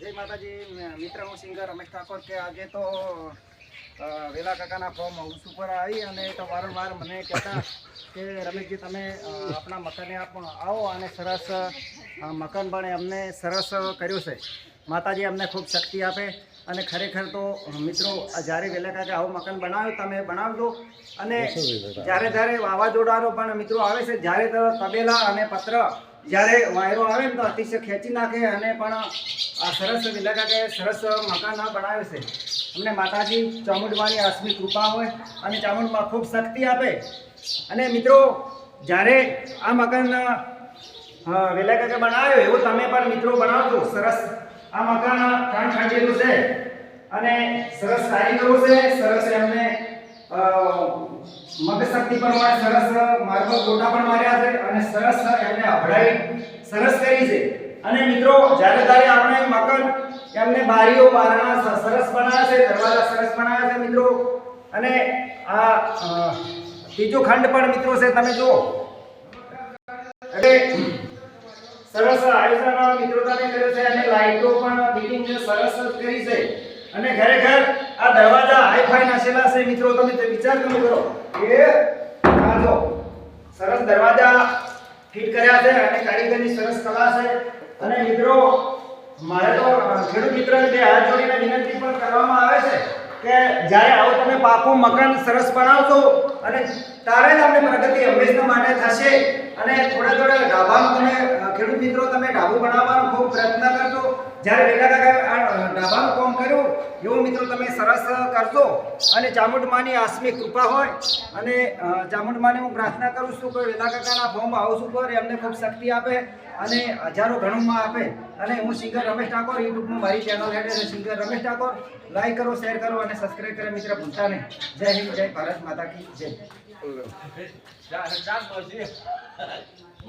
જય માતાજી. મિત્ર હું સિંગર રમેશ ઠાકોર કે આજે તો વેલા કાકાના ફોર્મ હાઉસ ઉપર આવી અને તો વારંવાર મને કહેતા કે, રમેશજી, તમે આપણા મકાને આપ, આવો અને સરસ મકાન પણ અમને સરસ કર્યું છે. માતાજી અમને ખૂબ શક્તિ આપે અને ખરેખર તો મિત્રો આ જ્યારે વેલા કાકા આવું મકાન બનાવ્યું તમે બનાવજો. અને જ્યારે જ્યારે વાવાઝોડાનો પણ મિત્રો આવે છે જ્યારે તબેલા અને પત્ર જ્યારે વાયરો આવે ને તો અતિશય ખેંચી નાખે અને પણ આ સરસ વેલા કાકાએ સરસ મકાન બનાવ્યું છે. અમને માતાજી ચામુંડમાની આસમી કૃપા હોય અને ચામુંડમાં ખૂબ શક્તિ આપે. અને મિત્રો જ્યારે આ મકાન વેલા કાકા બનાવ્યો એવું તમે પણ મિત્રો બનાવજો. સરસ. આ મકાન ત્રણ ખાંચેલું છે અને સરસ કારીગરો છે, સરસ એમને મગશક્તિ પ્રમાણે સરસ માર્બલ ગોટા પણ માર્યા છે અને સરસ એમને અભડાઈ, સરસ કરી છે. અને મિત્રો, જ્યારે ત્યારે આપણે મકાન એમને બારીઓ બારણા સરસ બનાવ્યા છે, દરવાજા સરસ બનાવ્યા છે, મિત્રો. અને આ ત્રીજો ખંડ પણ મિત્રો છે, તમે જુઓ. એટલે સરસ આયોજન મિત્રોતાને કર્યો છે અને લાઈટો પણ ફિટિંગ સરસ જ કરી છે. અને ખરેખર આ દરવાજા હાઈફાઈ નાખેલા છે. મિત્રો, તમે વિચાર તમે કરો. કે આ જો, સરસ દરવાજા ફિટ કર્યા છે અને કારીગરની સરસ કલા છે. અને મિત્રો, મારે તો ખેડૂત મિત્રને બે હાથ જોડીને વિનંતી પણ કરવામાં આવે છે. કે જ્યારે આવો તમે પાકું મકાન સરસ બનાવશો અને તારે જ આપણે પ્રગતિ હંમેશા માટે થશે અને થોડા થોડા ઢાબાનું તમે ખેડૂત મિત્રો, તમે ઢાબું બનાવવાનો ખૂબ પ્રયત્ન કરજો જ્યારે વેલા આ ઢાબાનું એવું મિત્રો તમે સરસ કરજો. અને ચામુંડમાની આસમી કૃપા હોય. અને ચામુંડમાને હું પ્રાર્થના કરું છું કે વેલા કાકાના ફોર્મ હાઉસ ઉપર એમને ખૂબ શક્તિ આપે અને હજારો ગણોમાં આપે. અને હું સિંગર રમેશ ઠાકોર યુટ્યુબમાં મારી ચેનલ હેઠે છે સિંગર રમેશ ઠાકોર. લાઈક કરો શેર કરો અને સબસ્ક્રાઈબ કરે મિત્ર ભૂલતા નહીં. જય હિન્દ, જય ભારત માતા કી જય.